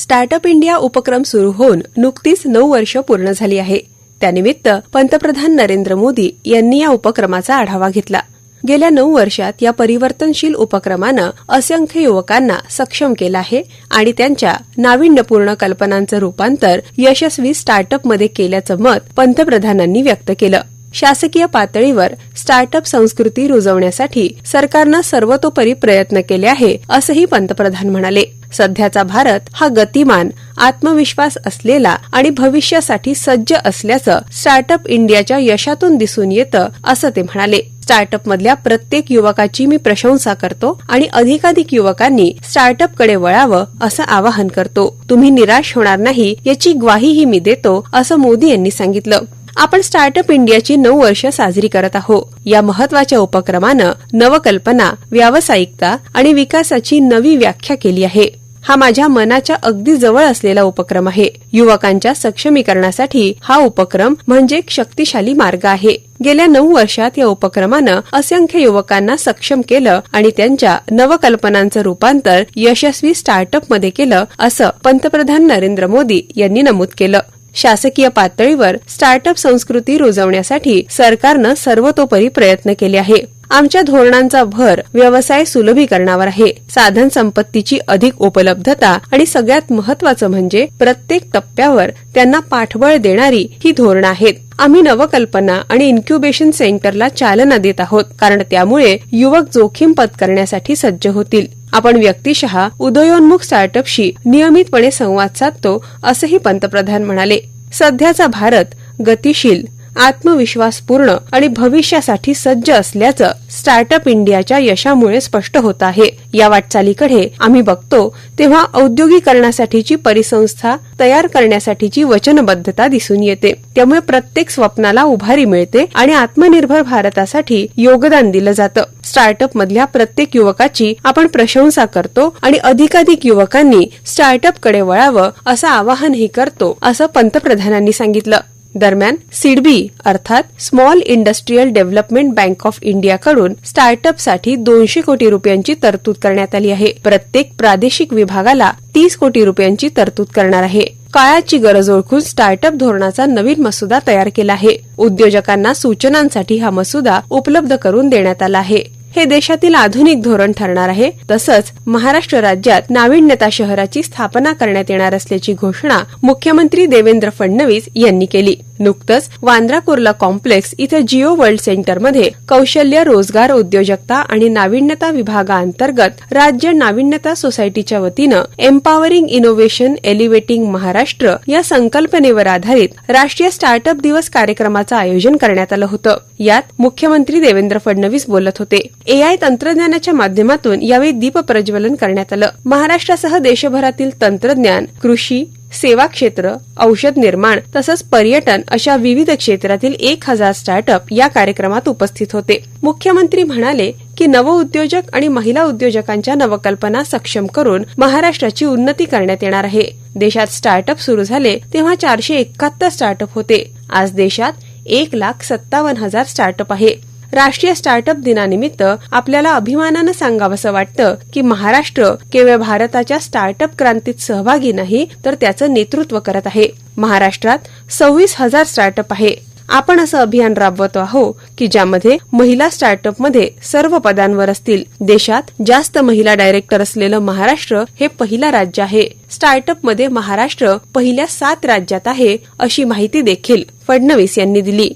Startup India उपक्रम सुरू होऊन नुकतीच नऊ वर्ष पूर्ण झाली आहे. त्यानिमित्त पंतप्रधान नरेंद्र मोदी यांनी या उपक्रमाचा आढावा घेतला. गेल्या नऊ वर्षात या परिवर्तनशील उपक्रमानं असंख्य युवकांना सक्षम केलं आहे आणि त्यांच्या नाविन्यपूर्ण कल्पनांचं रूपांतर यशस्वी स्टार्टअपमध्ये केल्याचं मत पंतप्रधानांनी व्यक्त केलं. शासकीय पातळीवर स्टार्टअप संस्कृती रुजवण्यासाठी सरकारनं सर्वतोपरी प्रयत्न केले आहे असंही पंतप्रधान म्हणाले. सध्याचा भारत हा गतिमान आत्मविश्वास असलेला आणि भविष्यासाठी सज्ज असल्याचं स्टार्टअप इंडियाच्या यशातून दिसून येतं असं ते म्हणाले. स्टार्टअपमधल्या प्रत्येक युवकाची मी प्रशंसा करतो आणि अधिकाधिक युवकांनी स्टार्टअपकडे वळावं असं आवाहन करतो. तुम्ही निराश होणार नाही याची ग्वाहीही मी देतो असं मोदी यांनी सांगितलं. आपण स्टार्टअप इंडियाची नऊ वर्ष साजरी करत आहोत. या महत्त्वाच्या उपक्रमानं नवकल्पना व्यावसायिकता आणि विकासाची नवी व्याख्या केली आहे. हा माझ्या मनाच्या अगदी जवळ असलेला उपक्रम आहे. युवकांच्या सक्षमीकरणासाठी हा उपक्रम म्हणजे एक शक्तिशाली मार्ग आहे. गेल्या नऊ वर्षात या उपक्रमानं असंख्य युवकांना सक्षम केलं आणि त्यांच्या नवकल्पनांचं रूपांतर यशस्वी स्टार्टअपमध्ये केलं असं पंतप्रधान नरेंद्र मोदी यांनी नमूद केलं. शासकीय पातळीवर स्टार्टअप संस्कृती रुजवण्यासाठी सरकारनं सर्वतोपरी प्रयत्न केले आहे. आमच्या धोरणांचा भर व्यवसाय सुलभीकरणावर आहे. साधन संपत्तीची अधिक उपलब्धता आणि सगळ्यात महत्वाचं म्हणजे प्रत्येक टप्प्यावर त्यांना पाठबळ देणारी ही धोरणं आहेत. आम्ही नवकल्पना आणि इन्क्युबेशन सेंटरला चालना देत आहोत कारण त्यामुळे युवक जोखीम पत्करण्यासाठी सज्ज होतील. आपण व्यक्तिशः उदयोन्मुख स्टार्टअपशी नियमितपणे संवाद साधतो असंही पंतप्रधान म्हणाले. सध्याचा भारत गतिशील आत्मविश्वासपूर्ण आणि भविष्यासाठी सज्ज असल्याचं स्टार्टअप इंडियाच्या यशामुळे स्पष्ट होत आहे. या वाटचालीकडे आम्ही बघतो तेव्हा औद्योगिकरणासाठीची परिसंस्था तयार करण्यासाठीची वचनबद्धता दिसून येते. त्यामुळे प्रत्येक स्वप्नाला उभारी मिळते आणि आत्मनिर्भर भारतासाठी योगदान दिलं जातं. स्टार्टअप मधल्या प्रत्येक युवकाची आपण प्रशंसा करतो आणि अधिकाधिक युवकांनी स्टार्टअपकडे वळावं असं आवाहनही करतो असं पंतप्रधानांनी सांगितलं. दरम्यान सिडबी अर्थात small industrial development bank of इंडियाकडून स्टार्टअपसाठी दोनशे कोटी रुपयांची तरतूद करण्यात आली आहे. प्रत्येक प्रादेशिक विभागाला तीस कोटी रुपयांची तरतूद करणार आहे. काळाची गरज ओळखून स्टार्टअप धोरणाचा नवीन मसुदा तयार केला आहे. उद्योजकांना सूचनांसाठी हा मसुदा उपलब्ध करून देण्यात आला आहे. हे देशातील आधुनिक धोरण ठरणार आहे. तसंच महाराष्ट्र राज्यात नाविन्यता शहराची स्थापना करण्यात येणार असल्याची घोषणा मुख्यमंत्री देवेंद्र फडणवीस यांनी केली. नुकतंच वांद्रा कुर्ला कॉम्प्लेक्स इथं जिओ वर्ल्ड सेंटरमध्ये कौशल्य रोजगार उद्योजकता आणि नाविन्यता विभागाअंतर्गत राज्य नाविन्यता सोसायटीच्या वतीनं एम्पॉवरिंग इनोव्हेशन एलिव्हेटिंग महाराष्ट्र या संकल्पनेवर आधारित राष्ट्रीय स्टार्टअप दिवस कार्यक्रमाचं आयोजन करण्यात आलं होतं. यात मुख्यमंत्री देवेंद्र फडणवीस बोलत होते. एआय तंत्रज्ञानाच्या माध्यमातून यावेळी दीप प्रज्वलन करण्यात आलं. महाराष्ट्रासह देशभरातील तंत्रज्ञान कृषी सेवा क्षेत्र औषध निर्माण तसंच पर्यटन अशा विविध क्षेत्रातील एक हजार स्टार्टअप या कार्यक्रमात उपस्थित होते. मुख्यमंत्री म्हणाले की नवउद्योजक आणि महिला उद्योजकांच्या नवकल्पना सक्षम करून महाराष्ट्राची उन्नती करण्यात येणार आहे. देशात स्टार्टअप सुरू झाले तेव्हा चारशे एकाहत्तर स्टार्टअप होते. आज देशात एक लाख सत्तावन्न हजार स्टार्टअप आहे. राष्ट्रीय स्टार्टअप दिनानिमित्त आपल्याला अभिमानानं सांगावंसं वाटतं की महाराष्ट्र केवळ भारताच्या स्टार्टअप क्रांतीत सहभागी नाही तर त्याचं नेतृत्व करत आहे. महाराष्ट्रात सव्वीस हजार स्टार्टअप आहे. आपण असं अभियान राबवतो आहो की ज्यामध्ये महिला स्टार्टअपमध्ये सर्व पदांवर असतील. देशात जास्त महिला डायरेक्टर असलेलं महाराष्ट्र हे पहिलं राज्य आहे. स्टार्टअपमध्ये महाराष्ट्र पहिल्या सात राज्यात आहे अशी माहिती देखील फडणवीस यांनी दिली.